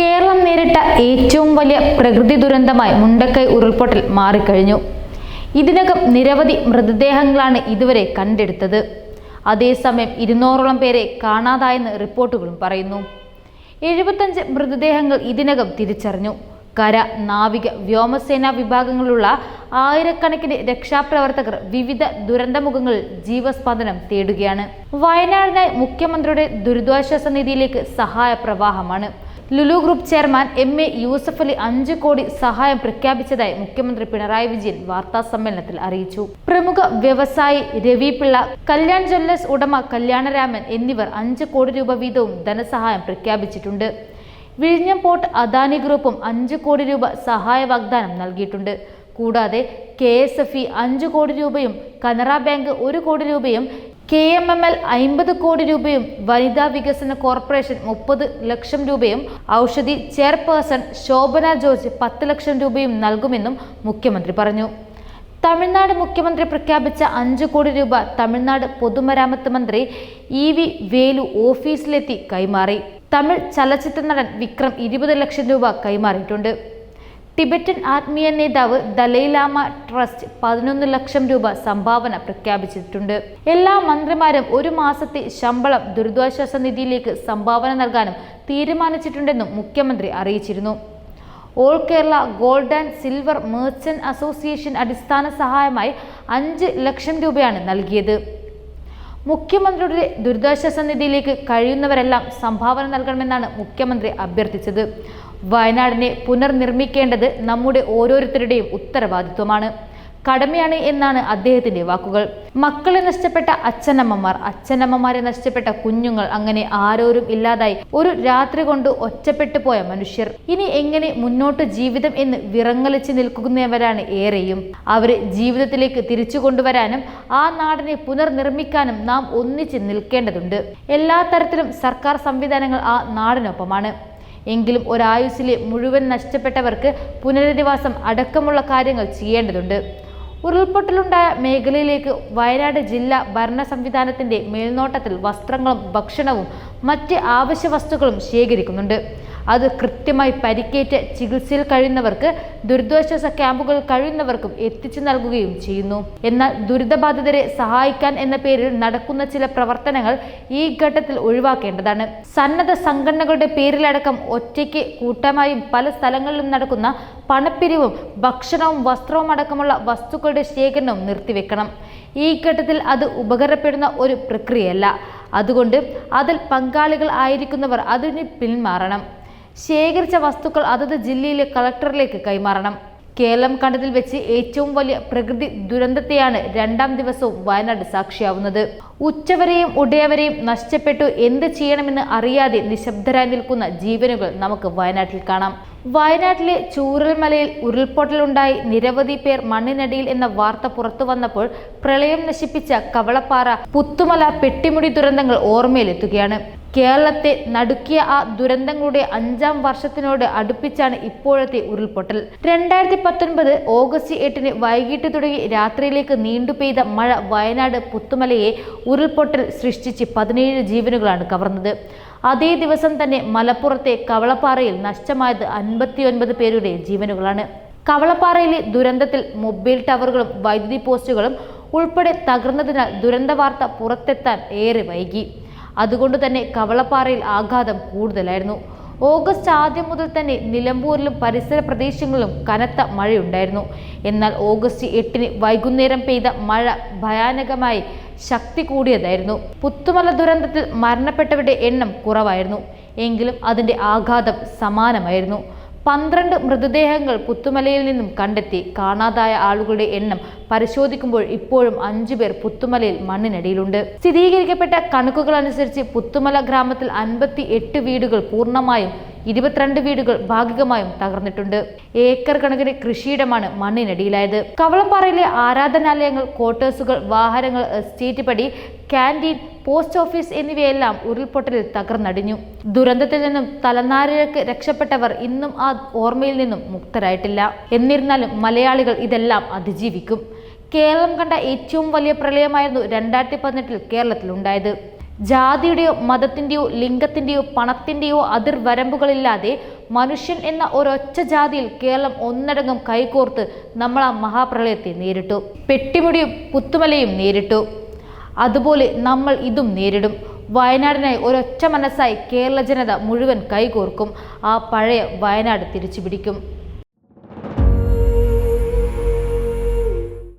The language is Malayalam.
കേരളം നേരിട്ട ഏറ്റവും വലിയ പ്രകൃതി ദുരന്തമായി മുണ്ടക്കൈ ഉരുൾപൊട്ടൽ മാറിക്കഴിഞ്ഞു. ഇതിനകം നിരവധി മൃതദേഹങ്ങളാണ് ഇതുവരെ കണ്ടെടുത്തത്. അതേസമയം ഇരുന്നൂറോളം പേരെ കാണാതായെന്ന് റിപ്പോർട്ടുകളും പറയുന്നു. എഴുപത്തഞ്ച് മൃതദേഹങ്ങൾ ഇതിനകം തിരിച്ചറിഞ്ഞു. കര നാവിക വ്യോമസേനാ വിഭാഗങ്ങളുള്ള ആയിരക്കണക്കിന് രക്ഷാപ്രവർത്തകർ വിവിധ ദുരന്തമുഖങ്ങളിൽ ജീവസ്പന്ദനം തേടുകയാണ്. വയനാടിനായി മുഖ്യമന്ത്രിയുടെ ദുരിതാശ്വാസ നിധിയിലേക്ക് സഹായ പ്രവാഹമാണ് Lulu group chairman M A Yusuf Ali അഞ്ച് കോടി സഹായം പ്രഖ്യാപിച്ചതായി മുഖ്യമന്ത്രി പിണറായി വിജയൻ വാർത്താ സമ്മേളനത്തിൽ അറിയിച്ചു. പ്രമുഖ വ്യവസായി രവി പിള്ള കല്യാൺ ജ്വല്ലേഴ്സ് ഉടമ കല്യാണരാമൻ എന്നിവർ അഞ്ച് കോടി രൂപ വീതവും ധനസഹായം പ്രഖ്യാപിച്ചിട്ടുണ്ട്. വിഴിഞ്ഞം പോർട്ട് അദാനി ഗ്രൂപ്പും അഞ്ച് കോടി രൂപ സഹായ വാഗ്ദാനം നൽകിയിട്ടുണ്ട്. കൂടാതെ കെ എസ് എഫ് ഇ അഞ്ച് കോടി രൂപയും കനറ ബാങ്ക് ഒരു കോടി രൂപയും കെ എം എം എൽ അമ്പത് കോടി രൂപയും വനിതാ വികസന കോർപ്പറേഷൻ മുപ്പത് ലക്ഷം രൂപയും ഔഷധി ചെയർപേഴ്സൺ ശോഭന ജോർജ് പത്ത് ലക്ഷം രൂപയും നൽകുമെന്നും മുഖ്യമന്ത്രി പറഞ്ഞു. തമിഴ്നാട് മുഖ്യമന്ത്രി പ്രഖ്യാപിച്ച അഞ്ച് കോടി രൂപ തമിഴ്നാട് പൊതുമരാമത്ത് മന്ത്രി ഇ വി വേലു ഓഫീസിലെത്തി കൈമാറി. തമിഴ് ചലച്ചിത്ര നടൻ വിക്രം ഇരുപത് ലക്ഷം രൂപ കൈമാറിയിട്ടുണ്ട്. ടിബറ്റൻ ആത്മീയ നേതാവ് ദലൈലാമ ട്രസ്റ്റ് പതിനൊന്ന് ലക്ഷം രൂപ സംഭാവന പ്രഖ്യാപിച്ചിട്ടുണ്ട്. എല്ലാ മന്ത്രിമാരും ഒരു മാസത്തെ ശമ്പളം ദുരിതാശ്വാസ നിധിയിലേക്ക് സംഭാവന നൽകാനും തീരുമാനിച്ചിട്ടുണ്ടെന്നും മുഖ്യമന്ത്രി അറിയിച്ചിരുന്നു. All Kerala gold and silver merchant association അടിസ്ഥാന സഹായമായി അഞ്ച് ലക്ഷം രൂപയാണ് നൽകിയത്. മുഖ്യമന്ത്രിയുടെ ദുരിതാശ്വാസ നിധിയിലേക്ക് കഴിയുന്നവരെല്ലാം സംഭാവന നൽകണമെന്നാണ് മുഖ്യമന്ത്രി അഭ്യർത്ഥിച്ചത്. വയനാടിനെ പുനർനിർമ്മിക്കേണ്ടത് നമ്മുടെ ഓരോരുത്തരുടെയും ഉത്തരവാദിത്വമാണ്. കടമയാണ് എന്നാണ് അദ്ദേഹത്തിന്റെ വാക്കുകൾ. മക്കളെ നഷ്ടപ്പെട്ട അച്ഛനമ്മമാർ അച്ഛനമ്മമാരെ നഷ്ടപ്പെട്ട കുഞ്ഞുങ്ങൾ അങ്ങനെ ആരോരും ഇല്ലാതായി ഒരു രാത്രി കൊണ്ട് ഒറ്റപ്പെട്ടു പോയ മനുഷ്യർ. ഇനി എങ്ങനെ മുന്നോട്ട് ജീവിതം എന്ന് വിറങ്ങലിച്ച് നിൽക്കുന്നവരാണ് ഏറെയും. അവരെ ജീവിതത്തിലേക്ക് തിരിച്ചു കൊണ്ടുവരാനും ആ നാടിനെ പുനർനിർമ്മിക്കാനും നാം ഒന്നിച്ച് നിൽക്കേണ്ടതുണ്ട്. എല്ലാ തരത്തിലും സർക്കാർ സംവിധാനങ്ങൾ ആ നാടിനൊപ്പമാണ്. എങ്കിലും ഒരായുസിലെ മുഴുവൻ നഷ്ടപ്പെട്ടവർക്ക് പുനരധിവാസം അടക്കമുള്ള കാര്യങ്ങൾ ചെയ്യേണ്ടതുണ്ട്. ഉരുൾപൊട്ടലുണ്ടായ മേഖലയിലേക്ക് വയനാട് ജില്ലാ ഭരണ സംവിധാനത്തിന്റെ മേൽനോട്ടത്തിൽ വസ്ത്രങ്ങളും ഭക്ഷണവും മറ്റ് ആവശ്യ വസ്തുക്കളും ശേഖരിക്കുന്നുണ്ട്. അത് കൃത്യമായി പരിക്കേറ്റ് ചികിത്സയിൽ കഴിയുന്നവർക്ക് ദുരിതാശ്വാസ ക്യാമ്പുകൾ കഴിയുന്നവർക്കും എത്തിച്ചു നൽകുകയും ചെയ്യുന്നു. എന്നാൽ ദുരിതബാധിതരെ സഹായിക്കാൻ എന്ന പേരിൽ നടക്കുന്ന ചില പ്രവർത്തനങ്ങൾ ഈ ഘട്ടത്തിൽ ഒഴിവാക്കേണ്ടതാണ്. സന്നദ്ധ സംഘടനകളുടെ പേരിലടക്കം ഒറ്റയ്ക്ക് കൂട്ടമായും പല സ്ഥലങ്ങളിലും നടക്കുന്ന പണപ്പിരിവും ഭക്ഷണവും വസ്ത്രവും അടക്കമുള്ള വസ്തുക്കളുടെ ശേഖരണവും നിർത്തിവെക്കണം. ഈ ഘട്ടത്തിൽ അത് ഉപകാരപ്പെടുന്ന ഒരു പ്രക്രിയയല്ല. അതുകൊണ്ട് അതിൽ പങ്കാളികൾ ആയിരിക്കുന്നവർ അതിന് പിന്മാറണം. ശേഖരിച്ച വസ്തുക്കൾ അതത് ജില്ലയിലെ കളക്ടറിലേക്ക് കൈമാറണം. കേരളം കണ്ടതിൽ വെച്ച് ഏറ്റവും വലിയ പ്രകൃതി ദുരന്തത്തെയാണ് രണ്ടാം ദിവസവും വയനാട് സാക്ഷിയാവുന്നത്. ഉച്ചവരെയും ഉടയവരെയും നഷ്ടപ്പെട്ടു എന്ത് ചെയ്യണമെന്ന് അറിയാതെ നിശബ്ദരായി നിൽക്കുന്ന ജീവനുകൾ നമുക്ക് വയനാട്ടിൽ കാണാം. വയനാട്ടിലെ ചൂരൽമലയിൽ ഉരുൾപൊട്ടലുണ്ടായി നിരവധി പേർ മണ്ണിനടിയിൽ എന്ന വാർത്ത പുറത്തു വന്നപ്പോൾ പ്രളയം നശിപ്പിച്ച കവളപ്പാറ പുത്തുമല പെട്ടിമുടി ദുരന്തങ്ങൾ ഓർമ്മയിലെത്തുകയാണ്. കേരളത്തെ നടുക്കിയ ആ ദുരന്തങ്ങളുടെ അഞ്ചാം വർഷത്തിനോട് അടുപ്പിച്ചാണ് ഇപ്പോഴത്തെ ഉരുൾപൊട്ടൽ. രണ്ടായിരത്തി പത്തൊൻപത് ഓഗസ്റ്റ് എട്ടിന് വൈകിട്ട് തുടങ്ങി രാത്രിയിലേക്ക് നീണ്ടു പെയ്ത മഴ വയനാട് പുത്തുമലയെ ഉരുൾപൊട്ടൽ സൃഷ്ടിച്ച് പതിനേഴ് ജീവനുകളാണ് കവർന്നത്. അതേ ദിവസം തന്നെ മലപ്പുറത്തെ കവളപ്പാറയിൽ നഷ്ടമായത് അൻപത്തിയൊൻപത് പേരുടെ ജീവനുകളാണ്. കവളപ്പാറയിലെ ദുരന്തത്തിൽ മൊബൈൽ ടവറുകളും വൈദ്യുതി പോസ്റ്റുകളും ഉൾപ്പെടെ തകർന്നതിനാൽ ദുരന്ത വാർത്ത പുറത്തെത്താൻ ഏറെ വൈകി. അതുകൊണ്ട് തന്നെ കവളപ്പാറയിൽ ആഘാതം കൂടുതലായിരുന്നു. ഓഗസ്റ്റ് ആദ്യം മുതൽ തന്നെ നിലമ്പൂരിലും പരിസര പ്രദേശങ്ങളിലും കനത്ത മഴയുണ്ടായിരുന്നു. എന്നാൽ ഓഗസ്റ്റ് എട്ടിന് വൈകുന്നേരം പെയ്ത മഴ ഭയാനകമായി ശക്തി കൂടിയതായിരുന്നു. പുത്തുമല ദുരന്തത്തിൽ മരണപ്പെട്ടവരുടെ എണ്ണം കുറവായിരുന്നു. എങ്കിലും അതിന്റെ ആഘാതം സമാനമായിരുന്നു. പന്ത്രണ്ട് മൃതദേഹങ്ങൾ പുത്തുമലയിൽ നിന്നും കണ്ടെത്തി. കാണാതായ ആളുകളുടെ എണ്ണം പരിശോധിക്കുമ്പോൾ ഇപ്പോഴും അഞ്ചു പേർ പുത്തുമലയിൽ മണ്ണിനടിയിലുണ്ട്. സ്ഥിരീകരിക്കപ്പെട്ട കണക്കുകൾ അനുസരിച്ച് പുത്തുമല ഗ്രാമത്തിൽ അൻപത്തി എട്ട് വീടുകൾ പൂർണമായും ഇരുപത്തിരണ്ട് വീടുകൾ ഭാഗികമായും തകർന്നിട്ടുണ്ട്. ഏക്കർ കണക്കിന് കൃഷിയിടമാണ് മണ്ണിനടിയിലായത്. കവളപ്പാറയിലെ ആരാധനാലയങ്ങൾ ക്വാർട്ടേഴ്സുകൾ വാഹനങ്ങൾ എസ്റ്റേറ്റ് പടി ക്യാന്റീൻ പോസ്റ്റ് ഓഫീസ് എന്നിവയെല്ലാം ഉരുൾപൊട്ടലിൽ തകർന്നടിഞ്ഞു. ദുരന്തത്തിൽ നിന്നും തലനാരിഴക്ക് രക്ഷപ്പെട്ടവർ ഇന്നും ആ ഓർമ്മയിൽ നിന്നും മുക്തരായിട്ടില്ല. എന്നിരുന്നാലും മലയാളികൾ ഇതെല്ലാം അതിജീവിക്കും. കേരളം കണ്ട ഏറ്റവും വലിയ പ്രളയമായിരുന്നു രണ്ടായിരത്തി പതിനെട്ടിൽ കേരളത്തിലുണ്ടായത്. ജാതിയുടെയോ മതത്തിന്റെയോ ലിംഗത്തിന്റെയോ പണത്തിന്റെയോ അതിർവരമ്പുകളില്ലാതെ മനുഷ്യൻ എന്ന ഒരൊറ്റ ജാതിയിൽ കേരളം ഒന്നടങ്കം കൈകോർത്ത് നമ്മൾ ആ മഹാപ്രളയത്തെ നേരിട്ടു. പെട്ടിമുടിയും പുത്തുമലയും നേരിട്ടു. അതുപോലെ നമ്മൾ ഇതും നേരിടും. വയനാടിനായി ഒരൊറ്റ മനസ്സായി കേരള ജനത മുഴുവൻ കൈകോർക്കും. ആ പഴയ വയനാട് തിരിച്ചു പിടിക്കും